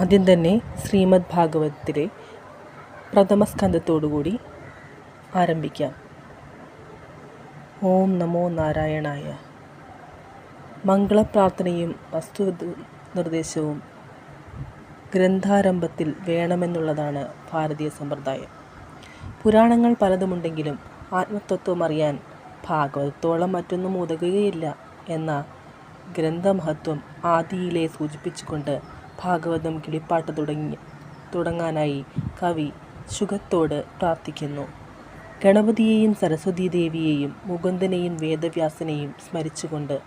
ആദ്യം തന്നെ ശ്രീമദ് ഭാഗവതത്തിലെ പ്രഥമ സ്കന്ധത്തോടുകൂടി ആരംഭിക്കാം. ഓം നമോ നാരായണായ. മംഗളപ്രാർത്ഥനയും വസ്തു നിർദ്ദേശവും ഗ്രന്ഥാരംഭത്തിൽ വേണമെന്നുള്ളതാണ് ഭാരതീയ സമ്പ്രദായം. പുരാണങ്ങൾ പലതുമുണ്ടെങ്കിലും ആത്മതത്വം അറിയാൻ ഭാഗവതത്തോളം മറ്റൊന്നും ഉതകുകയില്ല എന്ന ഗ്രന്ഥമഹത്വം ആദിയിലെ സൂചിപ്പിച്ചുകൊണ്ട് ഭാഗവതം കിളിപ്പാട്ട് തുടങ്ങി തുടങ്ങാനായി കവി സുഖത്തോട് പ്രാർത്ഥിക്കുന്നു. ഗണപതിയെയും സരസ്വതീ ദേവിയെയും മുകുന്ദനെയും വേദവ്യാസനെയും സ്മരിച്ചുകൊണ്ട്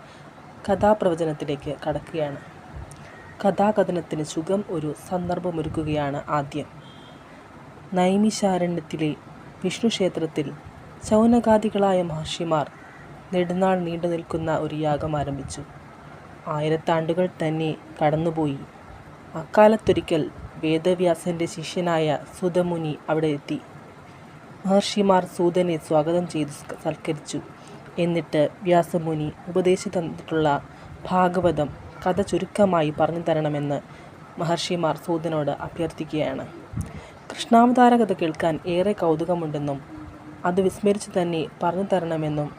കഥാപ്രവചനത്തിലേക്ക് കടക്കുകയാണ്. കഥാകഥനത്തിന് സുഖം ഒരു സന്ദർഭമൊരുക്കുകയാണ് ആദ്യം. നൈമിശാരണ്യത്തിലെ വിഷ്ണു ക്ഷേത്രത്തിൽ ശൗനകാദികളായ മഹർഷിമാർ നെടുനാൾ നീണ്ടു നിൽക്കുന്ന ഒരു യാഗം ആരംഭിച്ചു. ആയിരത്താണ്ടുകൾ തന്നെ കടന്നുപോയി. അക്കാലത്തൊരിക്കൽ വേദവ്യാസന്റെ ശിഷ്യനായ സുതമുനി അവിടെ എത്തി. മഹർഷിമാർ സൂതനെ സ്വാഗതം ചെയ്ത് സൽക്കരിച്ചു. എന്നിട്ട് വ്യാസമുനി ഉപദേശി തന്നിട്ടുള്ള ഭാഗവതം കഥ ചുരുക്കമായി പറഞ്ഞു തരണമെന്ന് മഹർഷിമാർ സൂതനോട് അഭ്യർത്ഥിക്കുകയാണ്. കൃഷ്ണാവതാര കഥ കേൾക്കാൻ ഏറെ കൗതുകമുണ്ടെന്നും അത് വിസ്മരിച്ച് തന്നെ പറഞ്ഞു തരണമെന്നും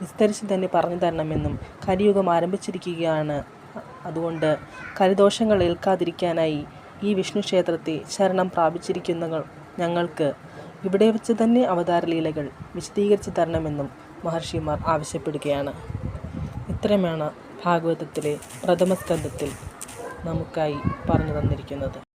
വിസ്തരിച്ച് തന്നെ പറഞ്ഞു തരണമെന്നും കലിയുഗം ആരംഭിച്ചിരിക്കുകയാണ് അതുകൊണ്ട് കരിദോഷങ്ങൾ ഏൽക്കാതിരിക്കാനായി ഈ വിഷ്ണു ക്ഷേത്രത്തെ ശരണം പ്രാപിച്ചിരിക്കുന്ന ഞങ്ങൾക്ക് ഇവിടെ വെച്ച് തന്നെ അവതാരലീലകൾ വിശദീകരിച്ച് തരണമെന്നും മഹർഷിമാർ ആവശ്യപ്പെടുകയാണ്. ഇത്രയുമാണ് ഭാഗവതത്തിലെ പ്രഥമ സ്കന്ധത്തിൽ നമുക്കായി പറഞ്ഞു തന്നിരിക്കുന്നത്.